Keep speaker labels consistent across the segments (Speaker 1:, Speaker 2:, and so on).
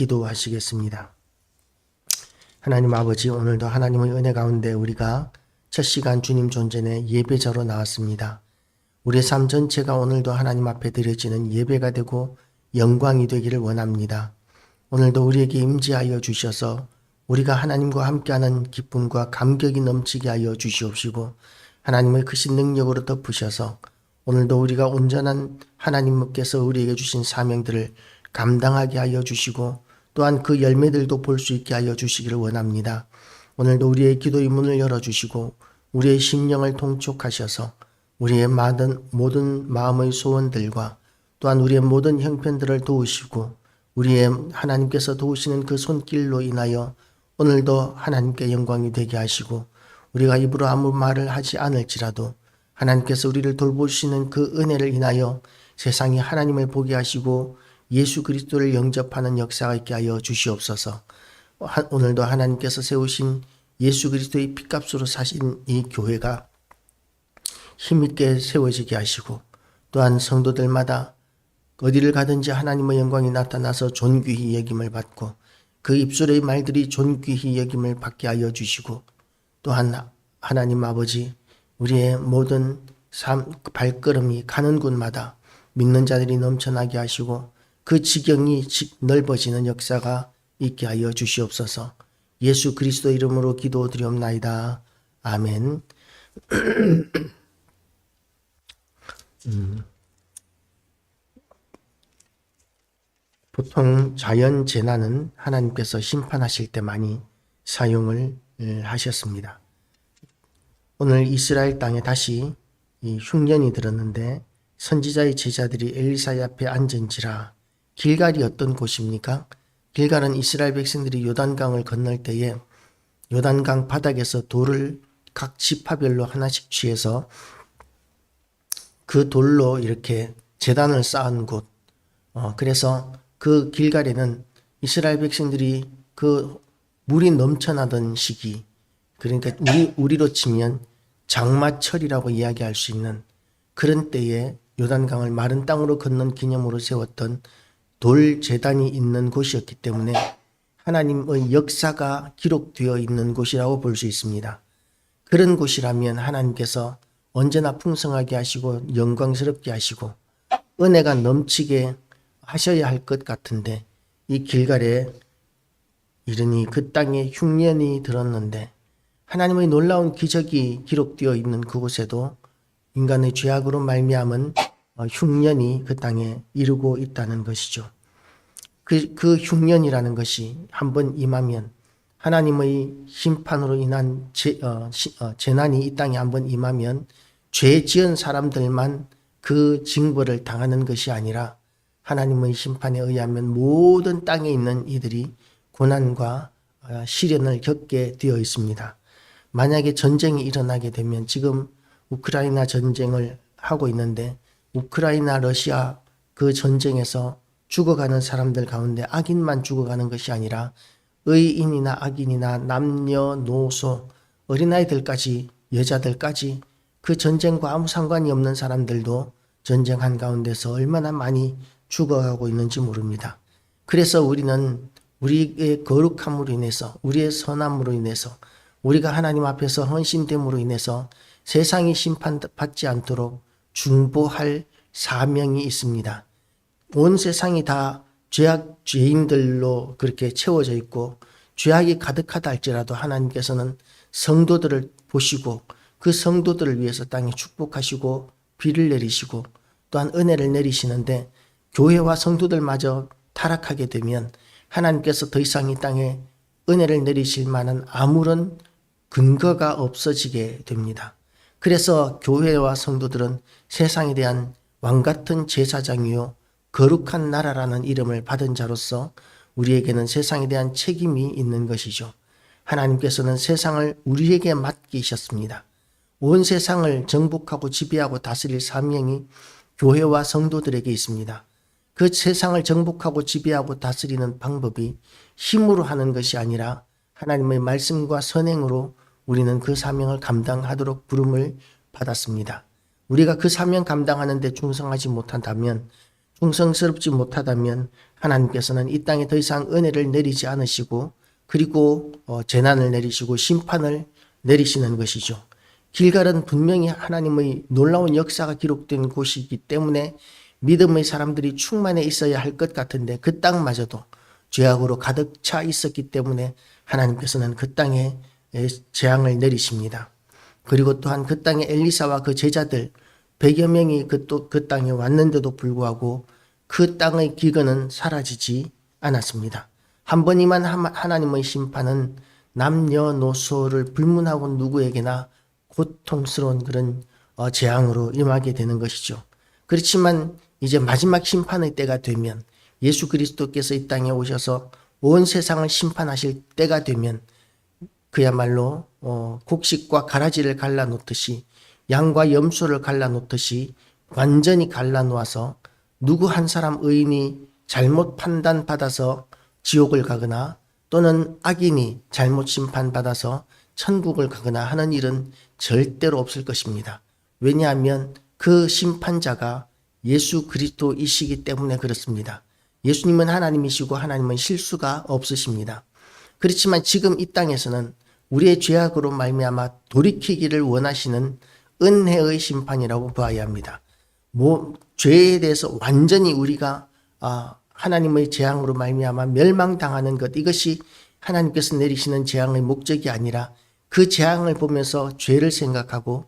Speaker 1: 기도하시겠습니다. 하나님 아버지 오늘도 하나님의 은혜 가운데 우리가 첫 시간 주님 존전에 예배자로 나왔습니다. 우리의 삶 전체가 오늘도 하나님 앞에 드려지는 예배가 되고 영광이 되기를 원합니다. 오늘도 우리에게 임재하여 주셔서 우리가 하나님과 함께하는 기쁨과 감격이 넘치게 하여 주시옵시고 하나님의 크신 능력으로 덮으셔서 오늘도 우리가 온전한 하나님께서 우리에게 주신 사명들을 감당하게 하여 주시고 또한 그 열매들도 볼 수 있게 하여 주시기를 원합니다. 오늘도 우리의 기도의 문을 열어주시고 우리의 심령을 통촉하셔서 우리의 모든, 모든 마음의 소원들과 또한 우리의 모든 형편들을 도우시고 우리의 하나님께서 도우시는 그 손길로 인하여 오늘도 하나님께 영광이 되게 하시고 우리가 입으로 아무 말을 하지 않을지라도 하나님께서 우리를 돌보시는 그 은혜를 인하여 세상이 하나님을 보게 하시고 예수 그리스도를 영접하는 역사가 있게 하여 주시옵소서. 하- 오늘도 하나님께서 세우신 예수 그리스도의 피값으로 사신 이 교회가 힘있게 세워지게 하시고 또한 성도들마다 어디를 가든지 하나님의 영광이 나타나서 존귀히 여김을 받고 그 입술의 말들이 존귀히 여김을 받게 하여 주시고 또한 하나님 아버지 우리의 모든 삶 발걸음이 가는 곳마다 믿는 자들이 넘쳐나게 하시고 그 지경이 지- 넓어지는 역사가 있게 하여 주시옵소서. 예수 그리스도 이름으로 기도드리옵나이다. 아멘. 음. 보통 자연 재난은 하나님께서 심판하실 때 많이 사용을 음, 하셨습니다. 오늘 이스라엘 땅에 다시 이 흉년이 들었는데 선지자의 제자들이 엘리사의 앞에 앉은지라 길갈이 어떤 곳입니까? 길갈은 이스라엘 백성들이 요단강을 건널 때에 요단강 바닥에서 돌을 각 지파별로 하나씩 취해서 그 돌로 이렇게 재단을 쌓은 곳. 어, 그래서 그 길갈에는 이스라엘 백성들이 그 물이 넘쳐나던 시기, 그러니까 우리, 우리로 치면 장마철이라고 이야기할 수 있는 그런 때에 요단강을 마른 땅으로 건넌 기념으로 세웠던 돌 재단이 있는 곳이었기 때문에 하나님의 역사가 기록되어 있는 곳이라고 볼 수 있습니다. 그런 곳이라면 하나님께서 언제나 풍성하게 하시고 영광스럽게 하시고 은혜가 넘치게 하셔야 할 것 같은데 이 길갈에 이르니 그 땅에 흉년이 들었는데 하나님의 놀라운 기적이 기록되어 있는 그곳에도 인간의 죄악으로 말미암은 어, 흉년이 그 땅에 이르고 있다는 것이죠. 그, 그 흉년이라는 것이 한번 임하면 하나님의 심판으로 인한 재, 어, 시- 어, 재난이 이 땅에 한번 임하면 죄 지은 사람들만 그 징벌을 당하는 것이 아니라 하나님의 심판에 의하면 모든 땅에 있는 이들이 고난과 어, 시련을 겪게 되어 있습니다. 만약에 전쟁이 일어나게 되면 지금 우크라이나 전쟁을 하고 있는데 우크라이나 러시아 그 전쟁에서 죽어가는 사람들 가운데 악인만 죽어가는 것이 아니라 의인이나 악인이나 남녀 노소 어린아이들까지 여자들까지 그 전쟁과 아무 상관이 없는 사람들도 전쟁 한가운데서 얼마나 많이 죽어가고 있는지 모릅니다. 그래서 우리는 우리의 거룩함으로 인해서 우리의 선함으로 인해서 우리가 하나님 앞에서 헌신됨으로 인해서 세상이 심판받지 않도록 중보할 사명이 있습니다. 온 세상이 다 죄악 죄인들로 그렇게 채워져 있고 죄악이 가득하다 할지라도 하나님께서는 성도들을 보시고 그 성도들을 위해서 땅에 축복하시고 비를 내리시고 또한 은혜를 내리시는데 교회와 성도들마저 타락하게 되면 하나님께서 더 이상 이 땅에 은혜를 내리실 만한 아무런 근거가 없어지게 됩니다. 그래서 교회와 성도들은 세상에 대한 왕 같은 제사장이요 거룩한 나라라는 이름을 받은 자로서 우리에게는 세상에 대한 책임이 있는 것이죠. 하나님께서는 세상을 우리에게 맡기셨습니다. 온 세상을 정복하고 지배하고 다스릴 사명이 교회와 성도들에게 있습니다. 그 세상을 정복하고 지배하고 다스리는 방법이 힘으로 하는 것이 아니라 하나님의 말씀과 선행으로 우리는 그 사명을 감당하도록 부름을 받았습니다. 우리가 그 사명 감당하는데 충성하지 못한다면, 충성스럽지 못하다면 하나님께서는 이 땅에 더 이상 은혜를 내리지 않으시고 그리고 어, 재난을 내리시고 심판을 내리시는 것이죠. 길갈은 분명히 하나님의 놀라운 역사가 기록된 곳이기 때문에 믿음의 사람들이 충만해 있어야 할 것 같은데 그 땅마저도 죄악으로 가득 차 있었기 때문에 하나님께서는 그 땅에 재앙을 내리십니다. 그리고 또한 그 땅에 엘리사와 그 제자들 100여 명이 그 또 그 땅에 왔는데도 불구하고 그 땅의 기근은 사라지지 않았습니다. 한 번이만 하나님의 심판은 남녀노소를 불문하고 누구에게나 고통스러운 그런 어, 재앙으로 임하게 되는 것이죠. 그렇지만 이제 마지막 심판의 때가 되면 예수 그리스도께서 이 땅에 오셔서 온 세상을 심판하실 때가 되면 그야말로 어, 곡식과 가라지를 갈라놓듯이 양과 염소를 갈라놓듯이 완전히 갈라놓아서 누구 한 사람 의인이 잘못 판단받아서 지옥을 가거나 또는 악인이 잘못 심판받아서 천국을 가거나 하는 일은 절대로 없을 것입니다. 왜냐하면 그 심판자가 예수 그리스도이시기 때문에 그렇습니다. 예수님은 하나님이시고 하나님은 실수가 없으십니다. 그렇지만 지금 이 땅에서는 우리의 죄악으로 말미암아 돌이키기를 원하시는 은혜의 심판이라고 봐야 합니다. 뭐 죄에 대해서 완전히 우리가 아, 하나님의 재앙으로 말미암아 멸망당하는 것 이것이 하나님께서 내리시는 재앙의 목적이 아니라 그 재앙을 보면서 죄를 생각하고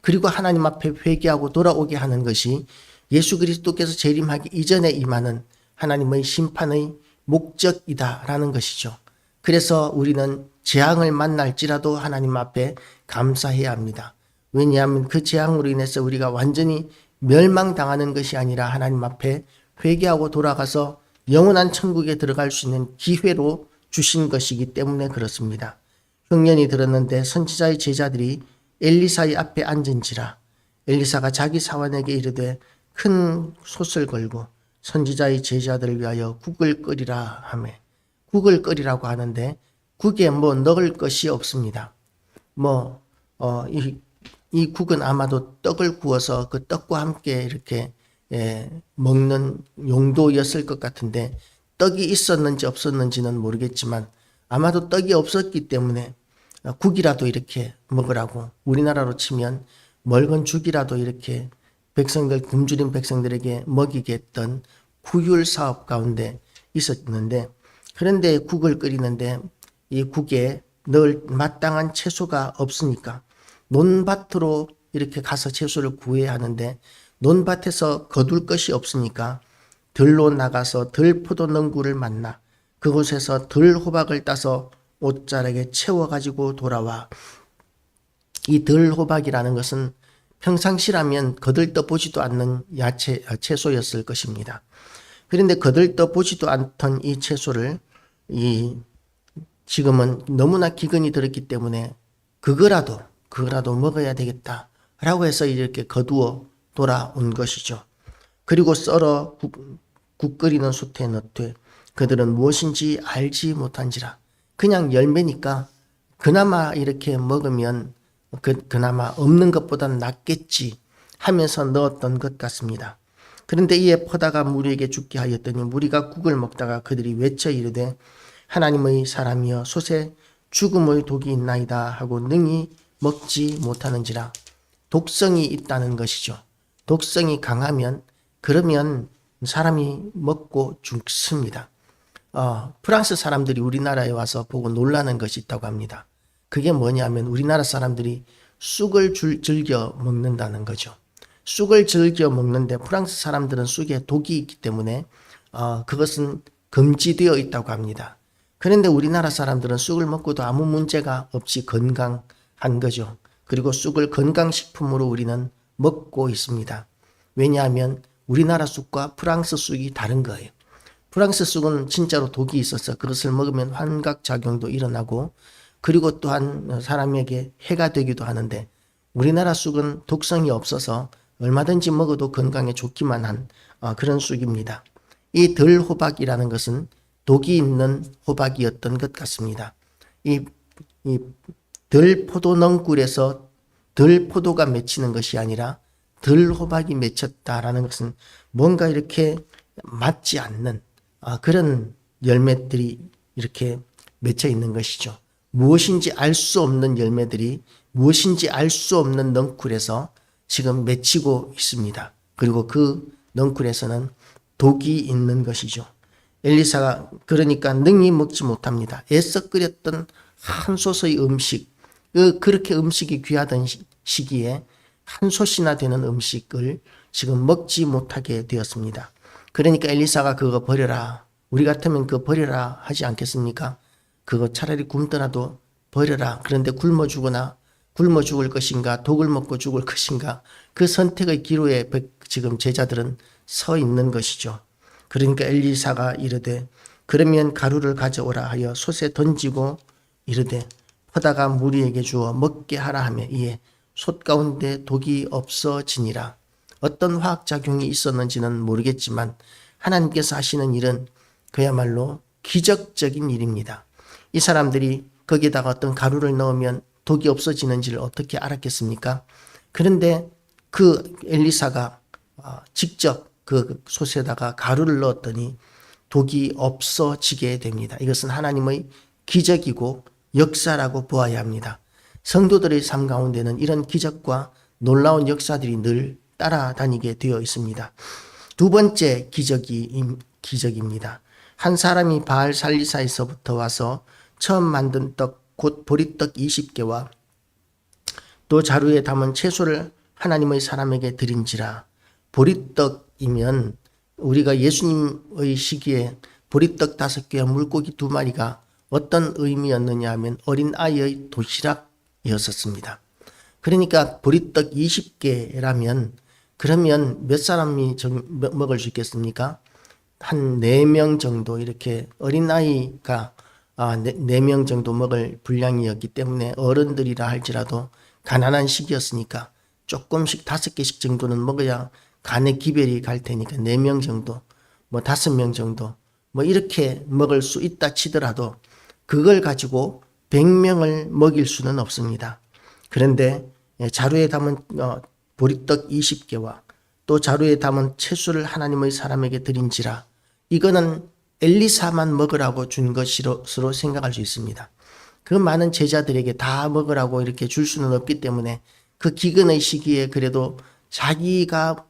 Speaker 1: 그리고 하나님 앞에 회개하고 돌아오게 하는 것이 예수 그리스도께서 재림하기 이전에 임하는 하나님의 심판의 목적이다라는 것이죠. 그래서 우리는 재앙을 만날지라도 하나님 앞에 감사해야 합니다. 왜냐하면 그 재앙으로 인해서 우리가 완전히 멸망당하는 것이 아니라 하나님 앞에 회개하고 돌아가서 영원한 천국에 들어갈 수 있는 기회로 주신 것이기 때문에 그렇습니다. 흉년이 들었는데 선지자의 제자들이 엘리사의 앞에 앉은지라 엘리사가 자기 사원에게 이르되 큰 솥을 걸고 선지자의 제자들을 위하여 국을 끓이라 하매 국을 끓이라고 하는데 국에 뭐 넣을 것이 없습니다. 뭐, 어, 이, 이 국은 아마도 떡을 구워서 그 떡과 함께 이렇게 예, 먹는 용도였을 것 같은데 떡이 있었는지 없었는지는 모르겠지만 아마도 떡이 없었기 때문에 국이라도 이렇게 먹으라고 우리나라로 치면 멀건 죽이라도 이렇게 백성들 굶주린 백성들에게 먹이게 했던 구율 사업 가운데 있었는데 그런데 국을 끓이는데 이 국에 넣을 마땅한 채소가 없으니까 논밭으로 이렇게 가서 채소를 구해야 하는데 논밭에서 거둘 것이 없으니까 들로 나가서 들 포도 능구를 만나 그곳에서 들 호박을 따서 옷자락에 채워가지고 돌아와 이 들 호박이라는 것은 평상시라면 거들떠 보지도 않는 야채, 채소였을 것입니다. 그런데 거들떠 보지도 않던 이 채소를 이 지금은 너무나 기근이 들었기 때문에 그거라도 그거라도 먹어야 되겠다. 라고 해서 이렇게 거두어 돌아온 것이죠. 그리고 썰어 국, 국 끓이는 솥에 넣되 그들은 무엇인지 알지 못한지라. 그냥 열매니까 그나마 이렇게 먹으면 그, 그나마 없는 것보단 낫겠지 하면서 넣었던 것 같습니다. 그런데 이에 퍼다가 무리에게 죽게 하였더니 무리가 국을 먹다가 그들이 외쳐 이르되 하나님의 사람이여 솥에 죽음의 독이 있나이다 하고 능히 먹지 못하는지라 독성이 있다는 것이죠. 독성이 강하면 그러면 사람이 먹고 죽습니다. 어, 프랑스 사람들이 우리나라에 와서 보고 놀라는 것이 있다고 합니다. 그게 뭐냐면 우리나라 사람들이 쑥을 줄, 즐겨 먹는다는 거죠. 쑥을 즐겨 먹는데 프랑스 사람들은 쑥에 독이 있기 때문에 어, 그것은 금지되어 있다고 합니다. 그런데 우리나라 사람들은 쑥을 먹고도 아무 문제가 없이 건강한 거죠. 그리고 쑥을 건강식품으로 우리는 먹고 있습니다. 왜냐하면 우리나라 쑥과 프랑스 쑥이 다른 거예요. 프랑스 쑥은 진짜로 독이 있어서 그것을 먹으면 환각 작용도 일어나고 그리고 또한 사람에게 해가 되기도 하는데 우리나라 쑥은 독성이 없어서 얼마든지 먹어도 건강에 좋기만 한 어, 그런 쑥입니다. 이 들호박이라는 것은 독이 있는 호박이었던 것 같습니다. 이, 이 들포도 넝굴에서 들포도가 맺히는 것이 아니라 들호박이 맺혔다라는 것은 뭔가 이렇게 맞지 않는 아, 그런 열매들이 이렇게 맺혀 있는 것이죠. 무엇인지 알 수 없는 열매들이 무엇인지 알 수 없는 넝쿨에서 지금 맺히고 있습니다. 그리고 그 넝쿨에서는 독이 있는 것이죠. 엘리사가 그러니까 능히 먹지 못합니다. 애써 끓였던 한 솥의 음식, 그 그렇게 음식이 귀하던 시- 시기에 한 솥이나 되는 음식을 지금 먹지 못하게 되었습니다. 그러니까 엘리사가 그거 버려라. 우리 같으면 그거 버려라 하지 않겠습니까? 그거 차라리 굶더라도 버려라. 그런데 굶어 죽거나 굶어 죽을 것인가 독을 먹고 죽을 것인가 그 선택의 기로에 백- 지금 제자들은 서 있는 것이죠. 그러니까 엘리사가 이르되 그러면 가루를 가져오라 하여 솥에 던지고 이르되 퍼다가 무리에게 주어 먹게 하라 하며 이에 솥 가운데 독이 없어지니라. 어떤 화학작용이 있었는지는 모르겠지만 하나님께서 하시는 일은 그야말로 기적적인 일입니다. 이 사람들이 거기다가 어떤 가루를 넣으면 독이 없어지는지를 어떻게 알았겠습니까? 그런데 그 엘리사가 어, 직접 그 솥에다가 가루를 넣었더니 독이 없어지게 됩니다. 이것은 하나님의 기적이고 역사라고 보아야 합니다. 성도들의 삶 가운데는 이런 기적과 놀라운 역사들이 늘 따라다니게 되어 있습니다. 두 번째 기적이 기적입니다. 한 사람이 바알 살리사에서부터 와서 처음 만든 떡 곧 보리떡 20개와 또 자루에 담은 채소를 하나님의 사람에게 드린지라 보리떡이면 우리가 예수님의 시기에 보리떡 다섯 개와 물고기 두 마리가 어떤 의미였느냐 하면 어린 아이의 도시락이었었습니다. 그러니까 보리떡 20개라면 그러면 몇 사람이 먹을 수 있겠습니까? 한네명 정도 이렇게 어린아이가 아, 네명 정도 먹을 분량이었기 때문에 어른들이라 할지라도 가난한 시기였으니까 조금씩 다섯 개씩 정도는 먹어야 간의 기별이 갈 테니까 네명 정도, 뭐 다섯 명 정도, 뭐 이렇게 먹을 수 있다 치더라도 그걸 가지고 100명을 먹일 수는 없습니다. 그런데 예, 자루에 담은 어, 보리떡 20개와 또 자루에 담은 채소를 하나님의 사람에게 드린지라 이거는 엘리사만 먹으라고 준 것으로 생각할 수 있습니다. 그 많은 제자들에게 다 먹으라고 이렇게 줄 수는 없기 때문에 그 기근의 시기에 그래도 자기가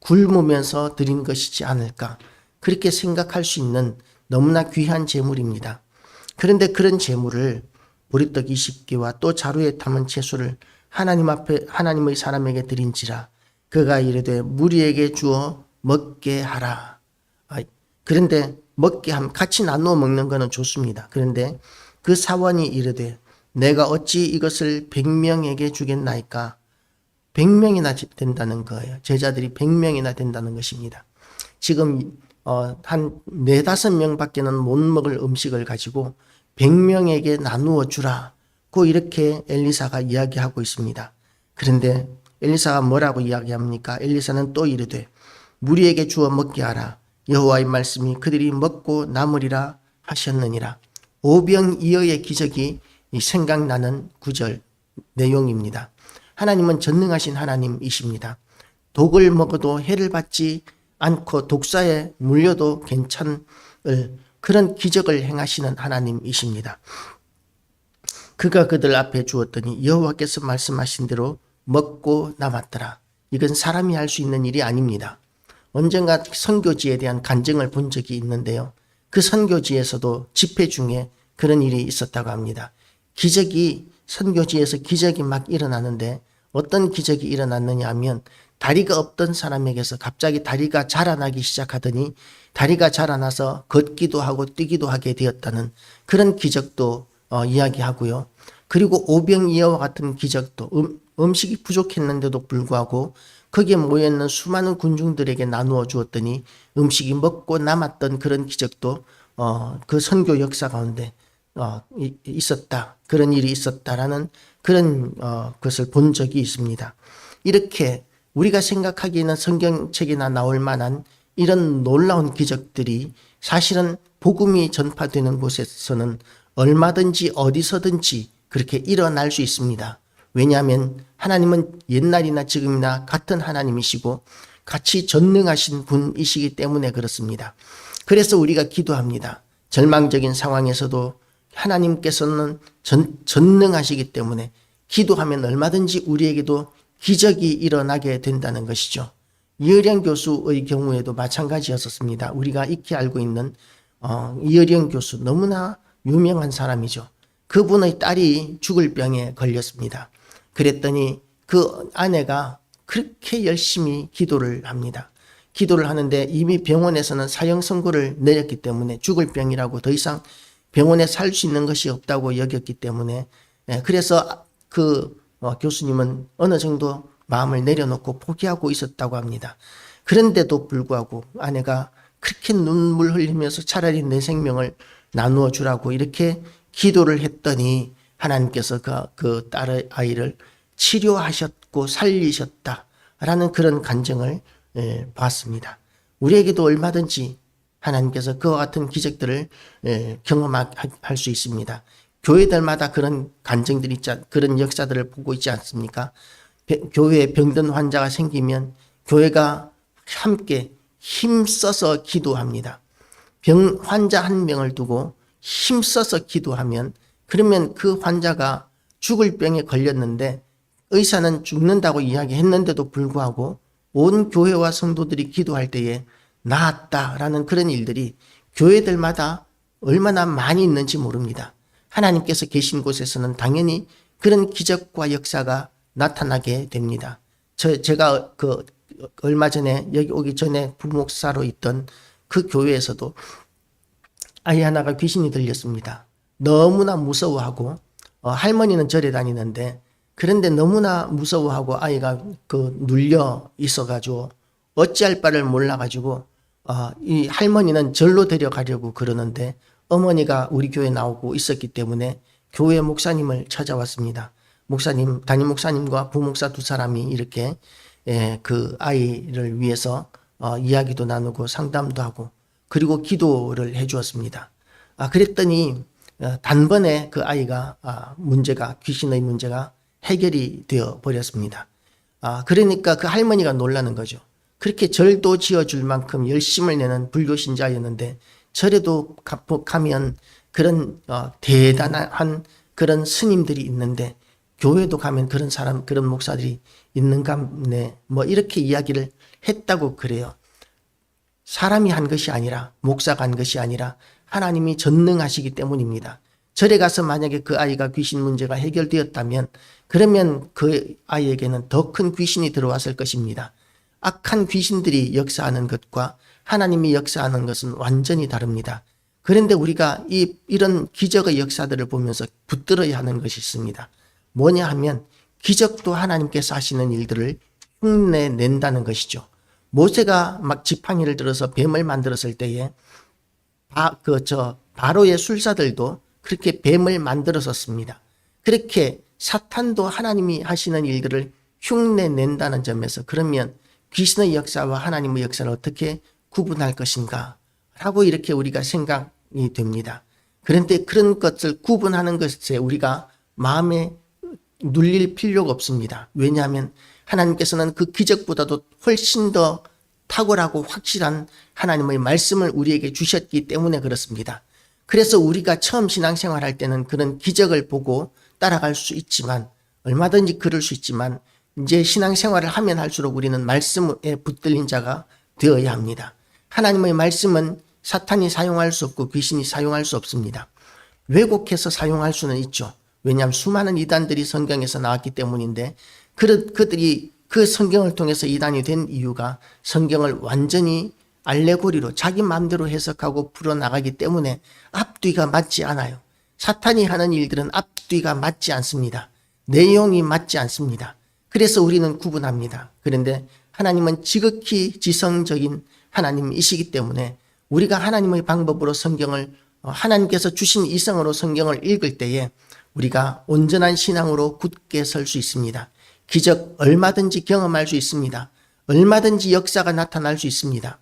Speaker 1: 굶으면서 드린 것이지 않을까 그렇게 생각할 수 있는 너무나 귀한 재물입니다. 그런데 그런 재물을 보리떡 20개와 또 자루에 담은 채소를 하나님 앞에 하나님의 사람에게 드린지라 그가 이르되 무리에게 주어 먹게 하라. 아, 그런데 먹게 함 같이 나누어 먹는 것은 좋습니다. 그런데 그 사원이 이르되 내가 어찌 이것을 100명에게 주겠나이까? 100명이나 된다는 거예요. 제자들이 100명이나 된다는 것입니다. 지금 어, 한 네다섯 명밖에는 못 먹을 음식을 가지고 100명에게 나누어 주라. 고 이렇게 엘리사가 이야기하고 있습니다. 그런데 엘리사가 뭐라고 이야기합니까? 엘리사는 또 이르되 무리에게 주어 먹게 하라. 여호와의 말씀이 그들이 먹고 남으리라 하셨느니라. 오병이어의 기적이 이 생각나는 구절 내용입니다. 하나님은 전능하신 하나님이십니다. 독을 먹어도 해를 받지 않고 독사에 물려도 괜찮을 그런 기적을 행하시는 하나님이십니다. 그가 그들 앞에 주었더니 여호와께서 말씀하신 대로 먹고 남았더라. 이건 사람이 할 수 있는 일이 아닙니다. 언젠가 선교지에 대한 간증을 본 적이 있는데요. 그 선교지에서도 집회 중에 그런 일이 있었다고 합니다. 기적이 선교지에서 기적이 막 일어나는데 어떤 기적이 일어났느냐 하면 다리가 없던 사람에게서 갑자기 다리가 자라나기 시작하더니 다리가 자라나서 걷기도 하고 뛰기도 하게 되었다는 그런 기적도 어, 이야기하고요. 그리고 오병이어와 같은 기적도 음, 음식이 부족했는데도 불구하고 거기에 모여있는 수많은 군중들에게 나누어 주었더니 음식이 먹고 남았던 그런 기적도 어, 그 선교 역사 가운데 어, 이- 있었다. 그런 일이 있었다라는 그런 어, 것을 본 적이 있습니다. 이렇게 우리가 생각하기에는 성경책이나 나올 만한 이런 놀라운 기적들이 사실은 복음이 전파되는 곳에서는 얼마든지 어디서든지 그렇게 일어날 수 있습니다. 왜냐하면 하나님은 옛날이나 지금이나 같은 하나님이시고 같이 전능하신 분이시기 때문에 그렇습니다. 그래서 우리가 기도합니다. 절망적인 상황에서도 하나님께서는 전, 전능하시기 때문에 기도하면 얼마든지 우리에게도 기적이 일어나게 된다는 것이죠. 이어령 교수의 경우에도 마찬가지였었습니다. 우리가 익히 알고 있는 어, 이어령 교수 너무나 유명한 사람이죠. 그분의 딸이 죽을 병에 걸렸습니다. 그랬더니 그 아내가 그렇게 열심히 기도를 합니다. 기도를 하는데 이미 병원에서는 사형 선고를 내렸기 때문에 죽을 병이라고 더 이상 병원에 살 수 있는 것이 없다고 여겼기 때문에 예, 그래서 그 어, 교수님은 어느 정도 마음을 내려놓고 포기하고 있었다고 합니다. 그런데도 불구하고 아내가 그렇게 눈물 흘리면서 차라리 내 생명을 나누어 주라고 이렇게 기도를 했더니 하나님께서 그, 그 딸의 아이를 치료하셨고 살리셨다라는 그런 간증을 예, 봤습니다. 우리에게도 얼마든지 하나님께서 그와 같은 기적들을 예, 경험할 수 있습니다. 교회들마다 그런 간증들이 있지, 않- 그런 역사들을 보고 있지 않습니까? 배- 교회에 병든 환자가 생기면 교회가 함께 힘써서 기도합니다. 병, 환자 한 명을 두고 힘써서 기도하면 그러면 그 환자가 죽을 병에 걸렸는데 의사는 죽는다고 이야기했는데도 불구하고 온 교회와 성도들이 기도할 때에 나았다라는 그런 일들이 교회들마다 얼마나 많이 있는지 모릅니다. 하나님께서 계신 곳에서는 당연히 그런 기적과 역사가 나타나게 됩니다. 저, 제가 그 얼마 전에 여기 오기 전에 부목사로 있던 그 교회에서도 아이 하나가 귀신이 들렸습니다. 너무나 무서워하고 어, 할머니는 절에 다니는데 그런데 너무나 무서워하고 아이가 그 눌려 있어가지고 어찌할 바를 몰라가지고 어, 이 할머니는 절로 데려가려고 그러는데 어머니가 우리 교회 나오고 있었기 때문에 교회 목사님을 찾아왔습니다. 목사님 담임 목사님과 부목사 두 사람이 이렇게 예, 그 아이를 위해서 어, 이야기도 나누고 상담도 하고 그리고 기도를 해주었습니다. 아, 그랬더니 어, 단번에 그 아이가 아, 문제가 귀신의 문제가 해결이 되어 버렸습니다. 아, 그러니까 그 할머니가 놀라는 거죠. 그렇게 절도 지어줄 만큼 열심을 내는 불교 신자였는데 절에도 가- 가면 그런 어, 대단한 그런 스님들이 있는데 교회도 가면 그런 사람 그런 목사들이 있는가 네 뭐 이렇게 이야기를 했다고 그래요. 사람이 한 것이 아니라 목사가 한 것이 아니라 하나님이 전능하시기 때문입니다. 절에 가서 만약에 그 아이가 귀신 문제가 해결되었다면 그러면 그 아이에게는 더 큰 귀신이 들어왔을 것입니다. 악한 귀신들이 역사하는 것과 하나님이 역사하는 것은 완전히 다릅니다. 그런데 우리가 이 이런 기적의 역사들을 보면서 붙들어야 하는 것이 있습니다. 뭐냐 하면 기적도 하나님께서 하시는 일들을 흉내 낸다는 것이죠. 모세가 막 지팡이를 들어서 뱀을 만들었을 때에 바, 그, 저, 바로의 술사들도 그렇게 뱀을 만들었었습니다. 그렇게 사탄도 하나님이 하시는 일들을 흉내 낸다는 점에서 그러면 귀신의 역사와 하나님의 역사를 어떻게 구분할 것인가? 라고 이렇게 우리가 생각이 됩니다. 그런데 그런 것을 구분하는 것에 우리가 마음에 눌릴 필요가 없습니다. 왜냐하면 하나님께서는 그 기적보다도 훨씬 더 탁월하고 확실한 하나님의 말씀을 우리에게 주셨기 때문에 그렇습니다. 그래서 우리가 처음 신앙생활 할 때는 그런 기적을 보고 따라갈 수 있지만 얼마든지 그럴 수 있지만 이제 신앙생활을 하면 할수록 우리는 말씀에 붙들린 자가 되어야 합니다. 하나님의 말씀은 사탄이 사용할 수 없고 귀신이 사용할 수 없습니다. 왜곡해서 사용할 수는 있죠. 왜냐하면 수많은 이단들이 성경에서 나왔기 때문인데 그, 그들이 그 성경을 통해서 이단이 된 이유가 성경을 완전히 알레고리로 자기 마음대로 해석하고 풀어나가기 때문에 앞뒤가 맞지 않아요. 사탄이 하는 일들은 앞뒤가 맞지 않습니다. 내용이 맞지 않습니다. 그래서 우리는 구분합니다. 그런데 하나님은 지극히 지성적인 하나님이시기 때문에 우리가 하나님의 방법으로 성경을 어, 하나님께서 주신 이성으로 성경을 읽을 때에 우리가 온전한 신앙으로 굳게 설 수 있습니다. 기적 얼마든지 경험할 수 있습니다. 얼마든지 역사가 나타날 수 있습니다.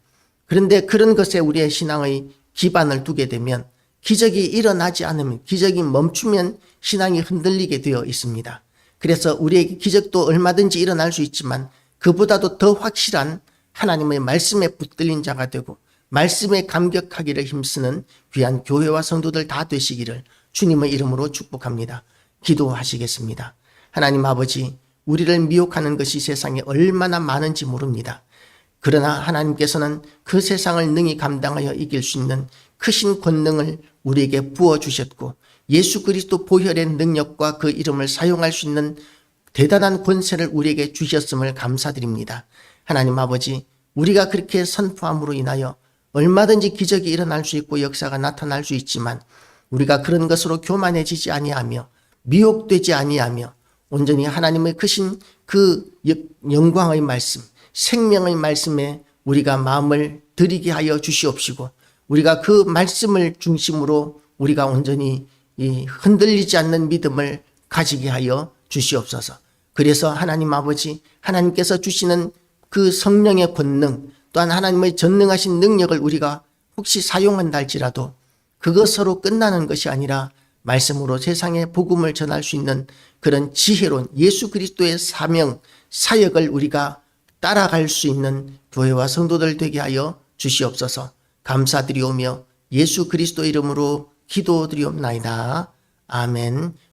Speaker 1: 그런데 그런 것에 우리의 신앙의 기반을 두게 되면 기적이 일어나지 않으면 기적이 멈추면 신앙이 흔들리게 되어 있습니다. 그래서 우리에게 기적도 얼마든지 일어날 수 있지만 그보다도 더 확실한 하나님의 말씀에 붙들린 자가 되고 말씀에 감격하기를 힘쓰는 귀한 교회와 성도들 다 되시기를 주님의 이름으로 축복합니다. 기도하시겠습니다. 하나님 아버지, 우리를 미혹하는 것이 세상에 얼마나 많은지 모릅니다. 그러나 하나님께서는 그 세상을 능히 감당하여 이길 수 있는 크신 권능을 우리에게 부어 주셨고 예수 그리스도 보혈의 능력과 그 이름을 사용할 수 있는 대단한 권세를 우리에게 주셨음을 감사드립니다. 하나님 아버지, 우리가 그렇게 선포함으로 인하여 얼마든지 기적이 일어날 수 있고 역사가 나타날 수 있지만 우리가 그런 것으로 교만해지지 아니하며 미혹되지 아니하며 온전히 하나님의 크신 그 영광의 말씀, 생명의 말씀에 우리가 마음을 들이게 하여 주시옵시고 우리가 그 말씀을 중심으로 우리가 온전히 이 흔들리지 않는 믿음을 가지게 하여 주시옵소서. 그래서 하나님 아버지, 하나님께서 주시는 그 성령의 권능, 또한 하나님의 전능하신 능력을 우리가 혹시 사용한다 할지라도 그것으로 끝나는 것이 아니라 말씀으로 세상에 복음을 전할 수 있는 그런 지혜로운 예수 그리스도의 사명, 사역을 우리가 따라갈 수 있는 교회와 성도들 되게 하여 주시옵소서 감사드리오며 예수 그리스도 이름으로 기도드리옵나이다. 아멘.